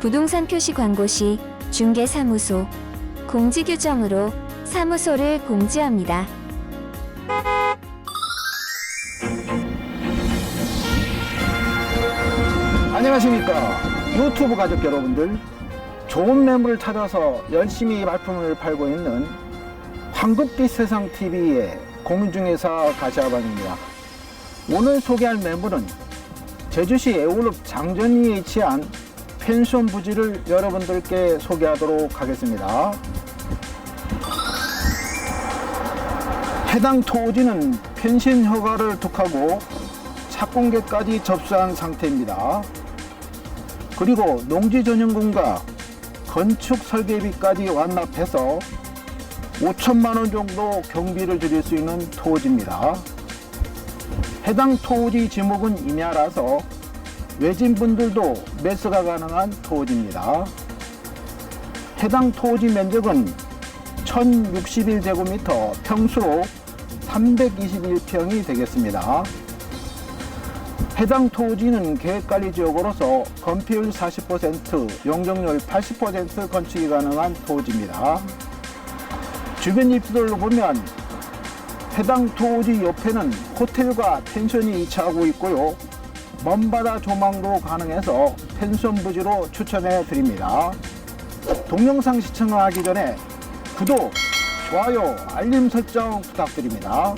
부동산 표시 광고 시 중개사무소 공지 규정으로 사무소를 공지합니다. 안녕하십니까 유튜브 가족 여러분들 좋은 매물을 찾아서 열심히 발품을 팔고 있는 황급빛 세상 TV의 공인중개사 가시아반입니다 오늘 소개할 매물은 제주시 애월읍 장전리에 위치한 펜션 부지를 여러분들께 소개하도록 하겠습니다 해당 토지는 펜션 허가를 득하고 착공계까지 접수한 상태입니다. 그리고 농지 전용군과 건축 설계비까지 완납해서 5천만 원 정도 경비를 드릴 수 있는 토지입니다. 해당 토지 지목은 임야라서 외진분들도 매수가 가능한 토지입니다. 해당 토지 면적은 1061제곱미터 평수로 321평이 되겠습니다. 해당 토지는 계획관리지역으로서 건폐율 40%, 용적률 80% 건축이 가능한 토지입니다. 주변 입지들로 보면 해당 토지 옆에는 호텔과 펜션이 위치하고 있고요. 먼바다 조망도 가능해서 펜션 부지로 추천해 드립니다. 동영상 시청을 하기 전에 구독, 좋아요, 알림 설정 부탁드립니다.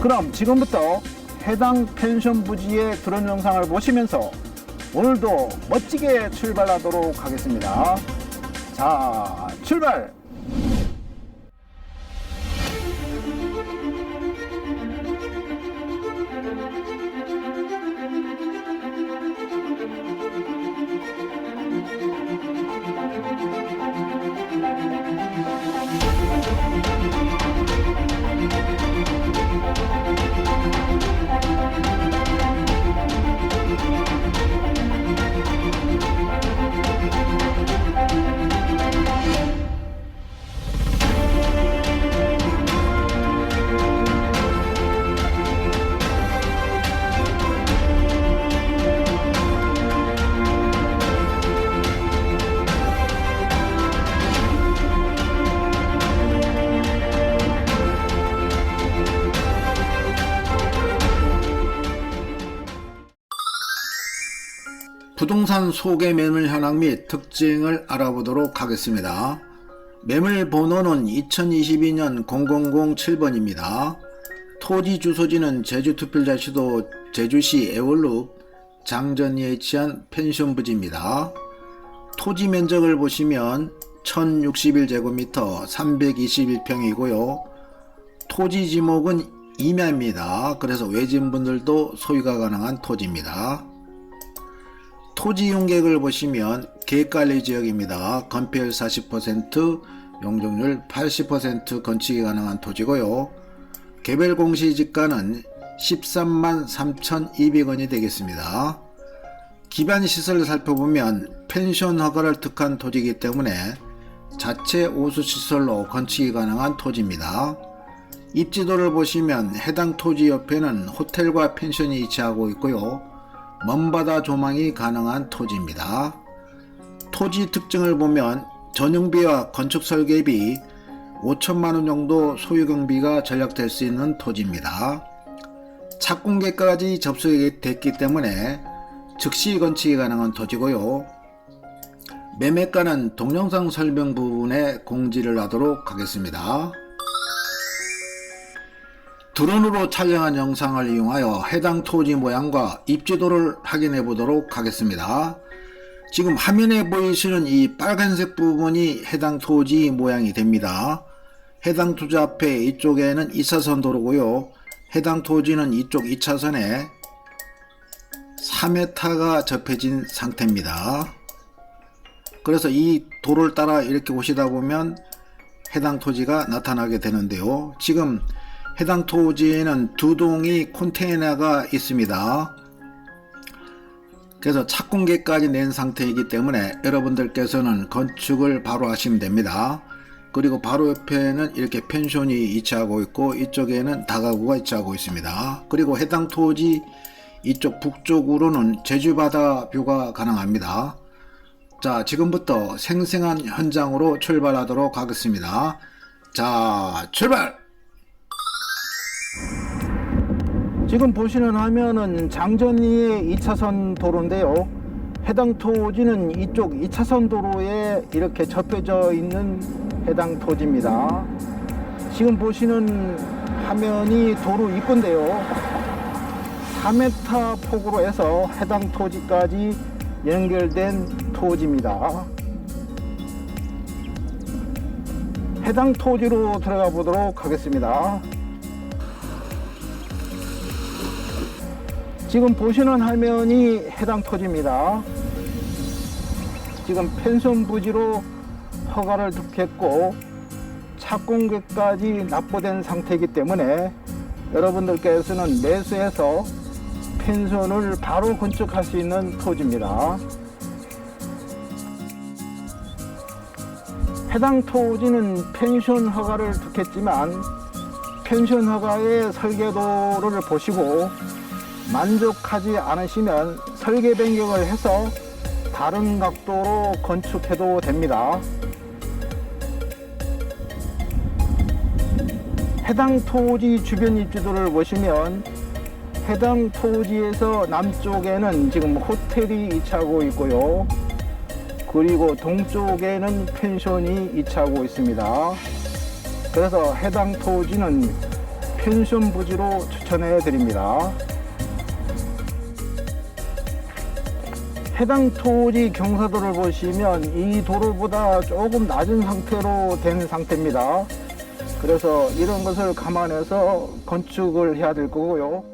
그럼 지금부터 해당 펜션 부지의 드론 영상을 보시면서 오늘도 멋지게 출발하도록 하겠습니다. 자, 출발! 부동산 소개 매물 현황 및 특징을 알아보도록 하겠습니다. 매물 번호는 2022년 0007번입니다. 토지 주소지는 제주 특별자치도 제주시 애월읍 장전리에 위치한 펜션 부지입니다. 토지 면적을 보시면 1061제곱미터 321평이고요. 토지 지목은 임야입니다. 그래서 외진분들도 소유가 가능한 토지입니다. 토지 용객을 보시면 계획관리 지역입니다. 건폐율 40%, 용적률 80% 건축이 가능한 토지고요. 개별 공시지가는 13만 3,200원이 되겠습니다. 기반 시설을 살펴보면 펜션 허가를 득한 토지이기 때문에 자체 오수 시설로 건축이 가능한 토지입니다. 입지도를 보시면 해당 토지 옆에는 호텔과 펜션이 위치하고 있고요. 먼바다 조망이 가능한 토지입니다. 토지 특징을 보면 전용비와 건축 설계비 5천만원 정도 소유 경비가 절약될 수 있는 토지입니다. 착공계까지 접수가 됐기 때문에 즉시 건축이 가능한 토지고요. 매매가는 동영상 설명 부분에 공지를 하도록 하겠습니다. 드론으로 촬영한 영상을 이용하여 해당 토지 모양과 입지도를 확인해 보도록 하겠습니다. 지금 화면에 보이시는 이 빨간색 부분이 해당 토지 모양이 됩니다. 해당 토지 앞에 이쪽에는 2차선 도로고요. 해당 토지는 이쪽 2차선에 3m가 접해진 상태입니다. 그래서 이 도로를 따라 이렇게 오시다 보면 해당 토지가 나타나게 되는데요. 지금 해당 토지에는 두 동이 컨테이너가 있습니다. 그래서 착공계까지 낸 상태이기 때문에 여러분들께서는 건축을 바로 하시면 됩니다. 그리고 바로 옆에는 이렇게 펜션이 위치하고 있고 이쪽에는 다가구가 위치하고 있습니다. 그리고 해당 토지 이쪽 북쪽으로는 제주바다 뷰가 가능합니다. 자, 지금부터 생생한 현장으로 출발하도록 하겠습니다. 자, 출발! 지금 보시는 화면은 장전리의 2차선 도로인데요. 해당 토지는 이쪽 2차선 도로에 이렇게 접혀져 있는 해당 토지입니다. 지금 보시는 화면이 도로 입구인데요. 4m 폭으로 해서 해당 토지까지 연결된 토지입니다. 해당 토지로 들어가 보도록 하겠습니다. 지금 보시는 화면이 해당 토지입니다. 지금 펜션 부지로 허가를 듣겠고 착공계까지 납부된 상태이기 때문에 여러분들께서는 매수해서 펜션을 바로 건축할 수 있는 토지입니다. 해당 토지는 펜션 허가를 듣겠지만 펜션 허가의 설계도를 보시고 만족하지 않으시면 설계 변경을 해서 다른 각도로 건축해도 됩니다. 해당 토지 주변 입지도를 보시면 해당 토지에서 남쪽에는 지금 호텔이 위치하고 있고요. 그리고 동쪽에는 펜션이 위치하고 있습니다. 그래서 해당 토지는 펜션 부지로 추천해 드립니다. 해당 토지 경사도를 보시면 이 도로보다 조금 낮은 상태로 된 상태입니다. 그래서 이런 것을 감안해서 건축을 해야 될 거고요.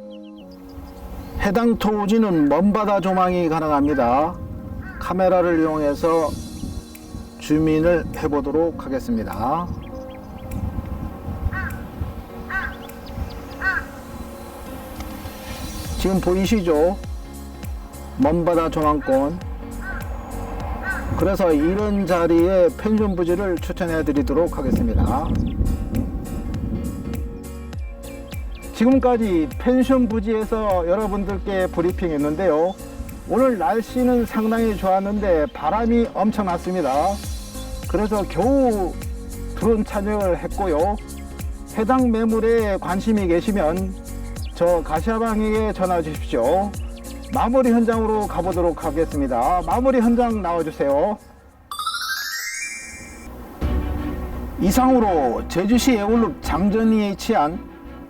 해당 토지는 먼바다 조망이 가능합니다. 카메라를 이용해서 주민을 해보도록 하겠습니다. 지금 보이시죠? 먼바다 조망권. 그래서 이런 자리에 펜션 부지를 추천해 드리도록 하겠습니다. 지금까지 펜션 부지에서 여러분들께 브리핑 했는데요. 오늘 날씨는 상당히 좋았는데 바람이 엄청 났습니다. 그래서 겨우 드론 촬영을 했고요. 해당 매물에 관심이 계시면 저 가시아방에게 전화 주십시오. 마무리 현장으로 가보도록 하겠습니다. 마무리 현장 나와주세요. 이상으로 제주시 애월읍 장전리에 위치한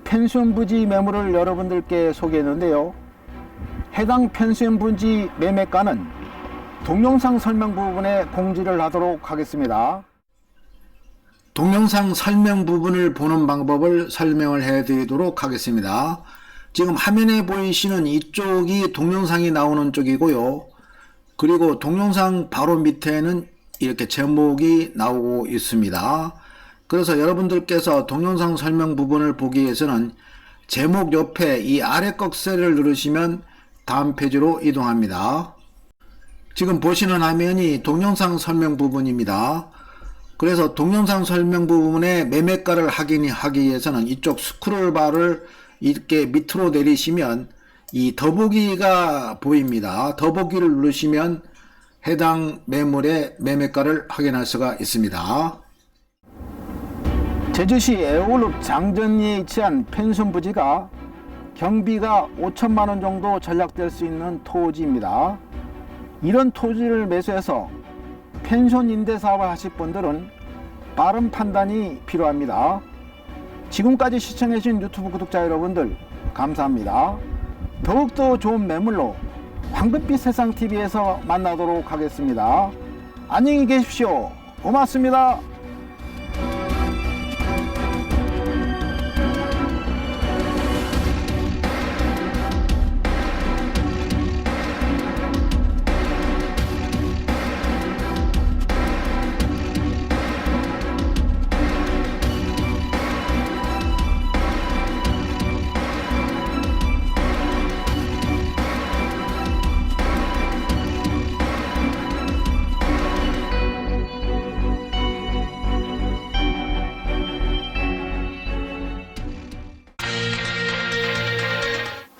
펜션 부지 매물을 여러분들께 소개했는데요. 해당 펜션 부지 매매가는 동영상 설명 부분에 공지를 하도록 하겠습니다. 동영상 설명 부분을 보는 방법을 설명을 해 드리도록 하겠습니다. 지금 화면에 보이시는 이쪽이 동영상이 나오는 쪽이고요. 그리고 동영상 바로 밑에는 이렇게 제목이 나오고 있습니다. 그래서 여러분들께서 동영상 설명 부분을 보기 위해서는 제목 옆에 이 아래 꺽쇠를 누르시면 다음 페이지로 이동합니다. 지금 보시는 화면이 동영상 설명 부분입니다. 그래서 동영상 설명 부분에 매매가를 확인하기 위해서는 이쪽 스크롤바를 이렇게 밑으로 내리시면 이 더보기가 보입니다. 더보기를 누르시면 해당 매물의 매매가를 확인할 수가 있습니다. 제주시 애월읍 장전리에 위치한 펜션 부지가 경비가 5천만 원 정도 전략될 수 있는 토지입니다. 이런 토지를 매수해서 펜션 임대 사업을 하실 분들은 빠른 판단이 필요합니다. 지금까지 시청해주신 유튜브 구독자 여러분들 감사합니다. 더욱더 좋은 매물로 황금빛 세상TV에서 만나도록 하겠습니다. 안녕히 계십시오. 고맙습니다.